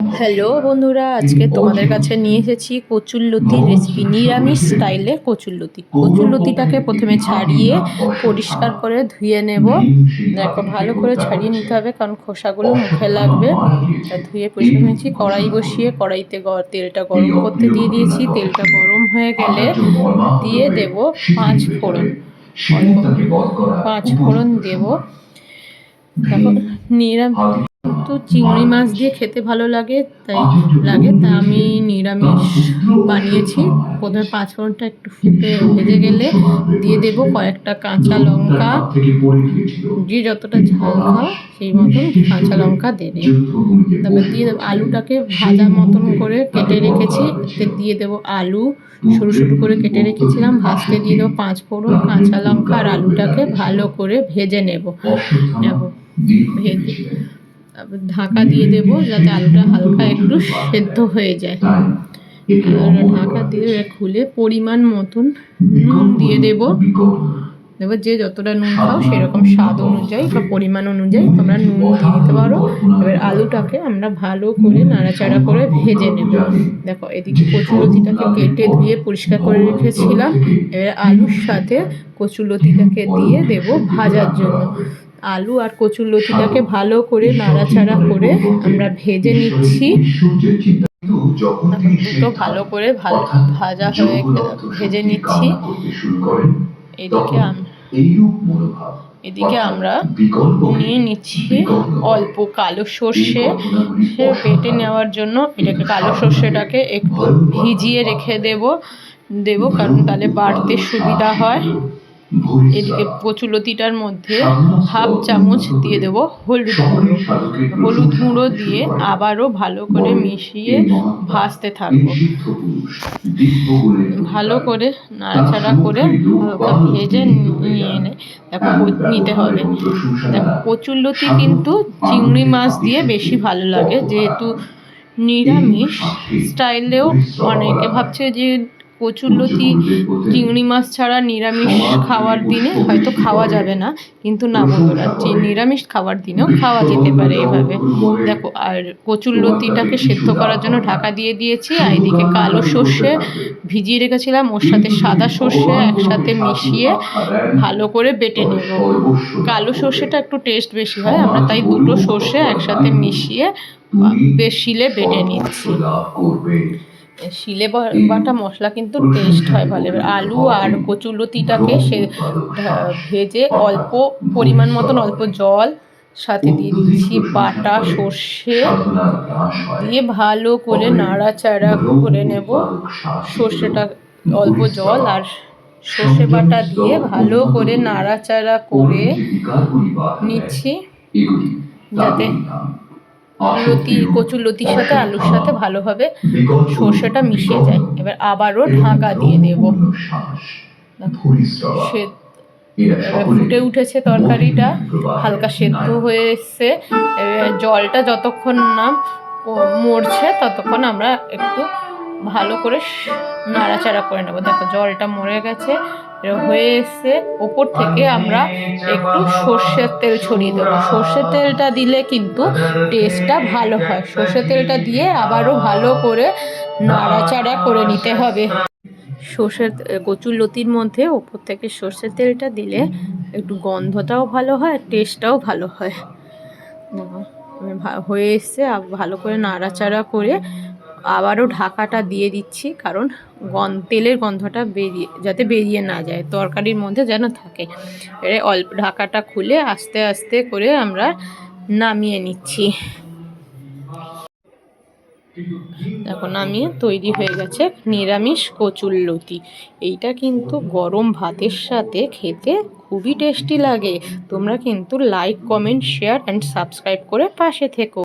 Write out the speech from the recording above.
Hello বন্ধুরা আজকে তোমাদের কাছে নিয়ে এসেছি কচুরলতির রেসিপি নিরামিষ স্টাইলে কচুরলতি কচুরলতিটাকে প্রথমে ছাড়িয়ে পরিষ্কার করে ধুয়ে নেব। দেখো ভালো করে ছাড়িয়ে নিতে হবে কারণ খোসাগুলো মুখে লাগবে। ধুয়ে পরিষ্কার নিয়েছি কড়াই বসিয়ে কড়াইতে তেলটা গরম করতে দিয়ে দিয়েছি। তেলটা গরম হয়ে গেলে দিয়ে দেব পাঁচ ফোড়ন। পাঁচ ফোড়ন দেব। নিরামিষ তো চিংড়ি মাছ। দিয়ে খেতে ভালো লাগে তাই লাগে তা আমি নিরামিষ বানিয়েছি। প্রথমে পাঁচ ফোড়নটা একটু ফুটে ভেজে গেলে দিয়ে দেবো কয়েকটা কাঁচা লঙ্কা। যে যতটা ঝাল খাও সেই মতন কাঁচা লঙ্কা দেবে। তারপর দিয়ে দেবো আলুটাকে ভাজা মতন করে কেটে রেখেছি। এতে দিয়ে দেবো আলু। সরু সরু করে কেটে রেখেছিলাম। ভাজতে দিয়ে দেবো পাঁচ ফোড়ন কাঁচা লঙ্কা আর আলুটাকে ভালো করে ভেজে নেব। নেব ভেজে ঢাকা দিয়ে দেবো যাতে আলুটা হালকা একটু সেদ্ধ হয়ে যায়। ঢাকা দিয়ে খুলে পরিমাণ মতন নুন দিয়ে দেবো। দেবো যে যতটা নুন খাও সেরকম স্বাদ অনুযায়ী বা পরিমাণ অনুযায়ী তোমরা নুন দিয়ে দিতে পারো। এবার আলুটাকে আমরা ভালো করে নাড়াচাড়া করে ভেজে নেব। দেখো এদিকে কচুলতিটাকে কেটে ধুয়ে পরিষ্কার করে রেখেছিলাম। এবার আলুর সাথে কচুলতিটাকে দিয়ে দেব ভাজার জন্য। আলু আর কচুর লতিটাকে ভালো করে নাড়াচাড়া করে আমরা ভেজে নিচ্ছি। দুটো ভালো করে ভালো ভাজা হয়ে ভেজে নিচ্ছি। এদিকে এদিকে আমরা নিয়ে নিচ্ছি অল্প কালো সর্ষে সে বেটে নেওয়ার জন্য এটাকে কালো সর্ষেটাকে একটু ভিজিয়ে রেখে দেব দেব কারণ তাহলে বাড়তে সুবিধা হয়। এদিকে কচুলতিটার মধ্যে হাফ চামচ দিয়ে দেব। হলুদ গুঁড়ো। হলুদ গুঁড়ো দিয়ে আবারও ভালো করে মিশিয়ে ভাজতে থাকব। ভালো করে নাড়াচাড়া করে ভেজে নিয়ে এনে দেখো নিতে হবে। দেখো কচুরলতি কিন্তু চিংড়ি মাছ দিয়ে বেশি ভালো লাগে। যেহেতু নিরামিষ স্টাইলেও অনেকে ভাবছে যে কচুরলতি চিংড়ি মাছ ছাড়া নিরামিষ খাওয়ার দিনে হয়তো খাওয়া যাবে না, কিন্তু না বন্ধুরা নিরামিষ খাওয়ার দিনেও খাওয়া যেতে পারে এভাবে। দেখো, আর কচুরলতিটাকে সেদ্ধ করার জন্য ঢাকা দিয়ে দিয়েছি, আর এদিকে কালো সর্ষে ভিজিয়ে রেখেছিলাম, ওর সাথে সাদা সর্ষে একসাথে মিশিয়ে ভালো করে বেটে নেব। কালো সর্ষেটা একটু টেস্ট বেশি হয়, আমরা তাই দুটো সর্ষে একসাথে মিশিয়ে বেশিলে বেটে নিচ্ছি। শিলে বাটা মশলা কিন্তু টেস্ট হয় ভালো। এবার আলু আর কচুলতিটাকে সে ভেজে অল্প পরিমাণ মতন অল্প জল সাথে দিয়ে দিচ্ছি বাটা সর্ষে। দিয়ে ভালো করে নাড়াচাড়া করে নেব। সর্ষেটা অল্প জল আর সর্ষে বাটা দিয়ে ভালো করে নাড়াচাড়া করে নিচ্ছি। যাতে লতি কচুর লতির সাথে আলুর সাথে ভালোভাবে সর্ষেটা মিশে যায়। এবার আবারও ঢাকা দিয়ে দেব। সে ফুটে উঠেছে তরকারিটা। হালকা সেদ্ধ হয়ে এসছে জলটা যতক্ষণ না মরছে ততক্ষণ আমরা একটু ভালো করে নাড়াচাড়া করে নেব। দেখো জলটা মরে গেছে। হয়ে এসছে ওপর থেকে আমরা একটু সর্ষের তেল ছড়িয়ে দেবো। সর্ষের তেলটা দিলে কিন্তু টেস্টটা ভালো হয়। সর্ষের তেলটা দিয়ে আবারও ভালো করে নাড়াচাড়া করে নিতে হবে। সর্ষের কচুর লতির মধ্যে ওপর থেকে সর্ষের তেলটা দিলে একটু গন্ধটাও ভালো হয় টেস্টটাও ভালো হয়। হয়ে এসছে ভালো করে নাড়াচাড়া করে আবারও ঢাকাটা দিয়ে দিচ্ছি, কারণ গন, তেলের গন্ধটা বেরিয়ে, যাতে বেরিয়ে না যায়, তরকারির মধ্যে যেন থাকে। এবারে অল্প ঢাকাটা খুলে আস্তে আস্তে করে আমরা নামিয়ে নিচ্ছি। দেখো, নামিয়ে তৈরি হয়ে গেছে নিরামিষ কচুরলতি এইটা কিন্তু গরম ভাতের সাথে খেতে খুবই টেস্টি লাগে। তোমরা কিন্তু like comment share and subscribe করে পাশে থেকো।